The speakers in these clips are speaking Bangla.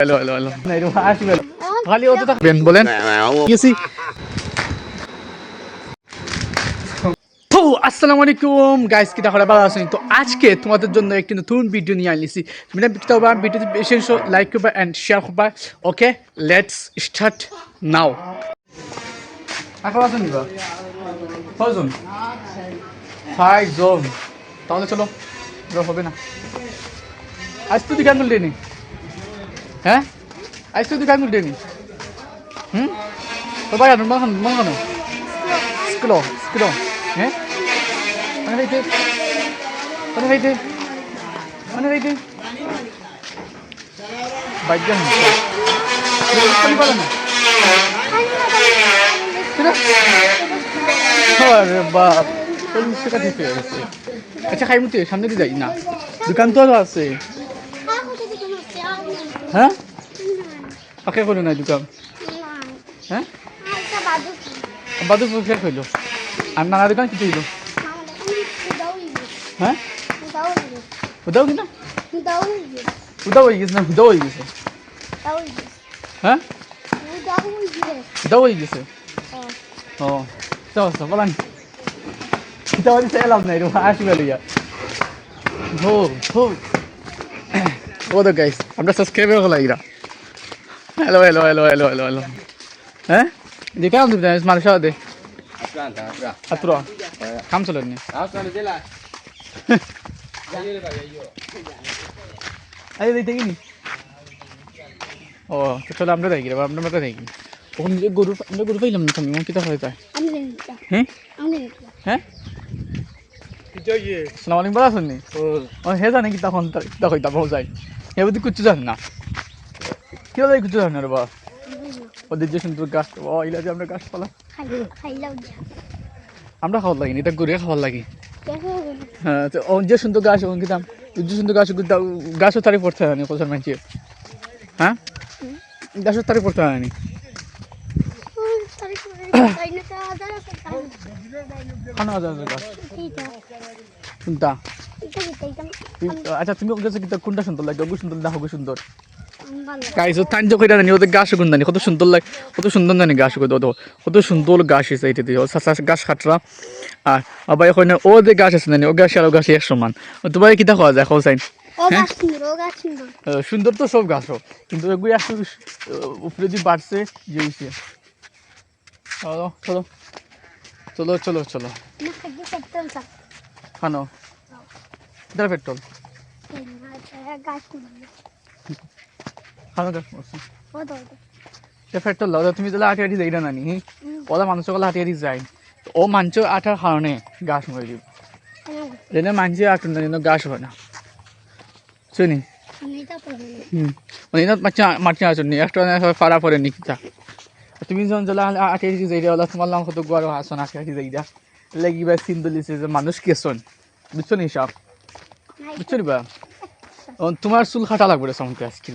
Hello hello hello. আসবে খালি অত থাকবেন বলেন। গেছি আসসালামু আলাইকুম। গাইস কিটা করে ভালো আছেন? তো আজকে তোমাদের জন্য একটি নতুন ভিডিও নিয়ে আনিছি। ভিডিওতে বেশি লাইক করবা অ্যান্ড শেয়ার করবা। ওকে লেটস স্টার্ট নাও নিবা ছয়জন? তাহলে চলো হবে না। আজ তো খুলতে নি হ্যাঁ? আজ তো দোকান খুলতে হুম? তো বাইরে মন খান মন খানো স্কুলো স্কুলো। হ্যাঁ? মানে হইতে মানে হইতে মানে হইতে বাইক যান গেছে আচ্ছা খাই মুতে সামনে দিয়ে যাই। না। দোকান তো আছে। হ্যাঁ? পাকে করো না দোকান হ্যাঁ? বাদু শেষ হইল আর নানা দোকান কিছু হইল হ্যাঁ? উদাও কিনা উদাও হয়ে গেছে না, উদাও হয়ে গেছে? হ্যাঁ? উদাও হয়ে গেছে? ও, চল চল, বলান। kita wali saya alam na itu আসি বেলিয়া হো হো ও তো গাইস আমরা সাবস্ক্রাইবার হলো Ira hello hello hello hello hello hello হ্যাঁ di kan tu dah smart shot deh Planta, bra. atro kam চলেন নি Asal dia lah. আরে দেখতে কি নি ও তো চলো আমরা দেখি রে আমরা আমরা দেখি ওখানে যে গরু আমরা গরু পাইলাম না তুমি কিতা হয় তাই হ্যাঁ হ্যাঁ সালাম আলাইকুম বলা শুননি ও হে জানে কি তখন কিতা কইতা বহু যায় হে বুদ্ধি কিচ্ছু জানে না। কি বলে কিচ্ছু জানে না রে বা ওদের যে সুন্দর গাছ ও ইলা যে আমরা গাছপালা আমরা খাওয়ার লাগি এটা গরুয়ে খাওয়ার লাগি। হ্যাঁ তো ও যে সুন্দর গাছ ও কিতাম যে সুন্দর গাছ গাছও তারি পড়তে হয় না কোথার মানছি হ্যাঁ? গাছও তারি পড়তে হয়। না খানা হাজার গাছ। শুনতা আচ্ছা তুমি ওকে কিতা কোনটা সুন্দর লাগে? ওগু সুন্দর না ওগু সুন্দর। গাইস ও তাঞ্জ কইরা জানি ওদের গাছ গুণ জানি কত সুন্দর লাগে কত সুন্দর জানি গাছ কই তো কত সুন্দর গাছ আছে এটা দিয়ে। গাছ খাটরা আর আবার এখন ও যে গাছ আছে জানি ও গাছ আর ও গাছ এক সমান। তোমার কিতা খাওয়া যায় খাওয়া চাই সুন্দর তো সব গাছও কিন্তু এগুলো একটু উপরে দিয়ে বাড়ছে যে চলো চলো। চলো চলো চলো। খানো। এটা পেট্রোল। পেট্রোল লাও তুমি তাহলে আটি আটি যাই না নানি। ওলা মানুষের গলা আটি যায়। ও মানুষ আটার কারণে গাছ মরে দিব যেন মানুষে আটুন না গাছ হয় না। শুনি? মানে নি নি যাই ওলা তোমার লাম কত গোয়ার আসন আটি যাই দা লাগিবা সিন যে মানুষ কেসন বুঝছ নি সব? বুঝছ বা ও, তোমার চুল কাটা লাগবে রে সামনে আজকে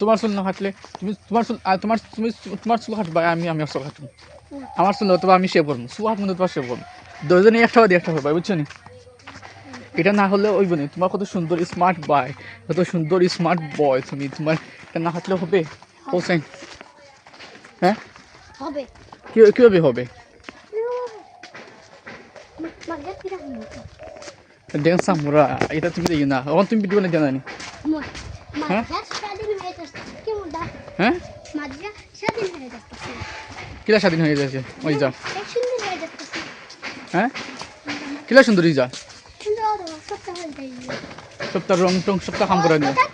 তোমার চুল না কাটলে তুমি তোমার চুল তোমার তুমি তোমার চুল কাটবা আমি আমি চুল কাটবো আমার চুল অথবা আমি শেভ করব চুল হাত মধ্যে তোমার শেভ করব। দুজনে একটা দিয়ে একটা করবা বুঝছ নি? এটা না হলে ওই বনি তোমার কত সুন্দর স্মার্ট বয় কত সুন্দর স্মার্ট বয় তুমি। তোমার এটা না হাঁটলে হবে। হোসেন হ্যাঁ? হবে। কি কীভাবে হবে? ড্যান্স আমরা এটা তুমি দেখি না এখন তুমি ভিডিও না জানানি হ্যাঁ? মাদ্রাস স্বাধীন হয়ে যাচ্ছে কি মুদা হ্যাঁ মাদ্রাস স্বাধীন হয়ে যাচ্ছে কিলা স্বাধীন হয়ে যাচ্ছে ওই যা সুন্দর হয়ে যাচ্ছে হ্যাঁ কিলা সুন্দরী যা সপ্তাহ রং টং সপ্তাহ কাম করে তার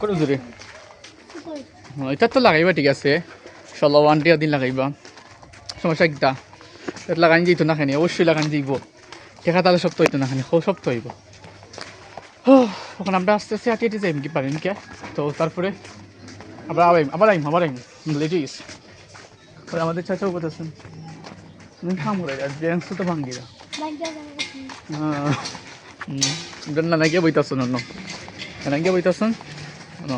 করে জোরে এটা তো লাগাইবা ঠিক আছে ষোলো ওয়ান টিয়া দিন লাগাইবা সমস্যা কিতা এটা লাগানি যেত না খানি অবশ্যই লাগানি যাইব দেখা তাহলে সপ্তাহ হইতো না খানি সপ্তাহ হইব। তখন আমরা আস্তে আস্তে হাঁটিয়ে হাঁটিয়ে যাইম কি পারেন কে? তো তারপরে আবার আবাইম আবার আইম আবার আইম। লেটে গেছি পরে আমাদের চাচাও বলতেছেন খাম করে তো.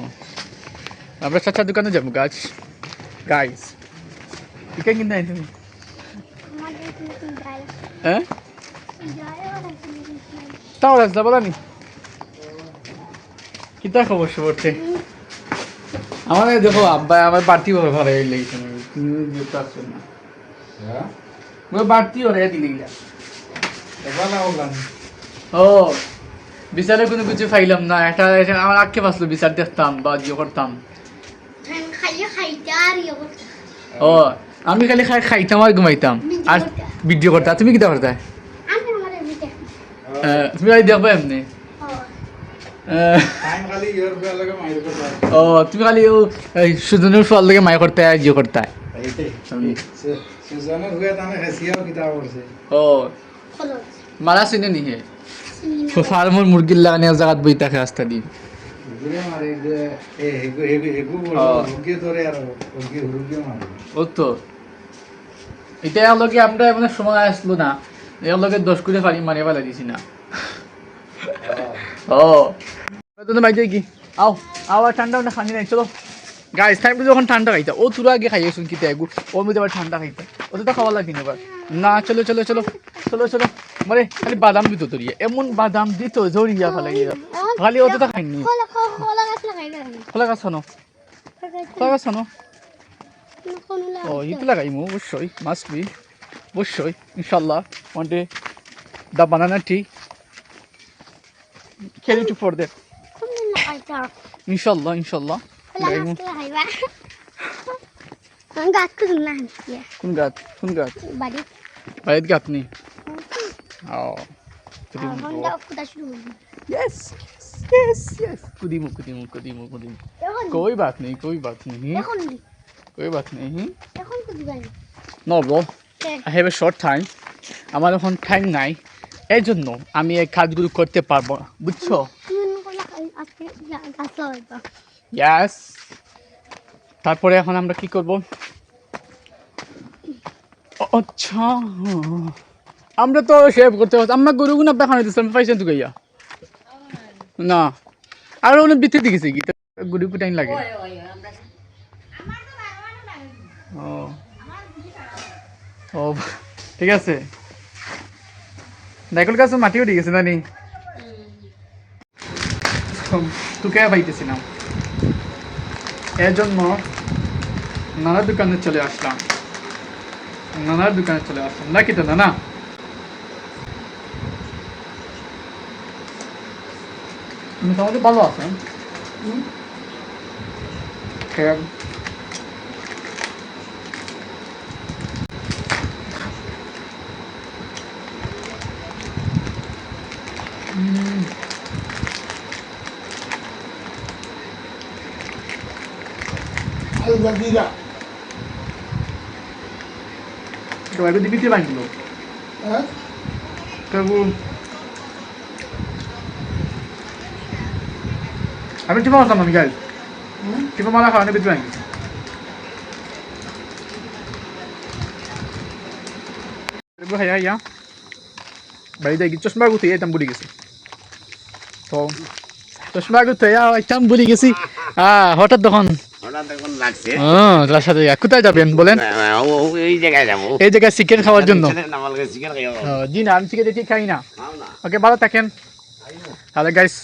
আমরা চাচার দোকানে যাব গাছ গাইস ইকে কিনতে আইন তুমি? আমাদের কিন্তু যায় হ্যাঁ? বলা নি কিতা খবর সবরতে আমার দেখো আব্বা আমার বাড়তি ভাবে ভালো এই লেগেছে না হ্যাঁ? বাড়তি ওরে দিলি গিলা এবার না ও বিচারে কোনো কিছু পাইলাম না। এটা আমার আগে পাসলো বিচার দেখতাম বা ইয়ে করতাম। আর ইয়ে করতে ও আমি খালি খাই খাইতাম আর ঘুমাইতাম। আর ভিডিও করতাম। তুমি কিতা করতে? আমি আমার এমনিতে তুমি আই দেখব এমনি খালি লাগে করতে ও তুমি খালি ও এই সুজনের ফল থেকে মায় করতে ইয়ে করতে হয়ে করছে ও মারা চিনে নিহে ফার্মর মুরগির লাগানি জায়গাত বই থাকে রাস্তা দি। ঘুরে মারে যে এ হেগু হেগু হেগু বল। হুরগে ধরে আর হুরগে হুরগে মারে ও তো। এটা লগে আমরা মানে সময় আসলো না। এর লগে দশ করে পারি মারিয়ে ফেলা দিছি না। ও। তুমি বাইতে কি? আও আও ঠান্ডা ঠান্ডা খানি নাই চলো। গাইস টাইম যখন ঠান্ডা খাইতা ও তোরা আগে খাইয়ে শুন কিতে আগু ওর মধ্যে আবার ঠান্ডা খাইতা। ওটা তো খাওয়া লাগে না এবার না চলো চলো চলো চলো চলো। মানে খালি বাদাম দিত তোরিয়ে এমন বাদাম দিত জড়িয়া ফেলা গিয়ে। খালি ওটা তো খাইনি খোলা গাছ লাগাই না। খোলা গাছ খানো ও itu লাগাইমু অবশ্যই মাস্ট বি অবশ্যই ইনশাল্লাহ one day the banana tea carry to for that কোন লাগাইতা ইনশাল্লাহ ইনশাল্লাহ খোলা লাগাইমু গাছ লাগাইবা আমি গাছ খুঁজুন না কোন গাছ কোন গাছ বাড়ি বাড়িত গাছ নি ও হন্ডা কুদা শুরু করবি यस यस यस कुदीमु कुदीमु कुदीमु कुदीमु এখন कोई बात नहीं कोई बात नहीं এখন নি कोई बात नहीं এখন কুদিবাই no bro I have a short time আমার এখন টাইম নাই। এই জন্য আমি এই কাজগুলো করতে পারব বুঝছ? ইয়াস তারপরে এখন আমরা কি করব? আচ্ছা। আমরা তো শেভ করতে পারছি। আমরা গরুগুলো খাওয়া দিচ্ছিলাম পাইছেন তো গাইয়া না। আর অনেক বিতে দিয়েছে কি গরু টাইম লাগে। ও ঠিক আছে। নাইকল গাছ মাটিও দিয়ে গেছে নানি? তোকে পাইতেছি না। এর জন্য নানার দোকানে চলে আসলাম। নানার দোকানে চলে আসলাম। নাকি তো নানা? মোটামুটি ভালো আছেন biết tiếp ảnh rồi. আমি টিপা মারতাম আমি গাইজ টিপা মারা খাওয়ানো ভিতরে আনি হাইয়া হাইয়া বাড়ি দেখি চশমা গুতে এতাম বুড়ি গেছি। তো চশমা গুতে এতাম বুড়ি গেছি। হঠাৎ তখন কোথায় যাবেন বলেন? এই জায়গায় যাব। এই জায়গায় চিকেন খাওয়ার জন্য। জি না আমি চিকেন দেখি খাই না। না। ওকে ভালো থাকেন তাহলে গাইস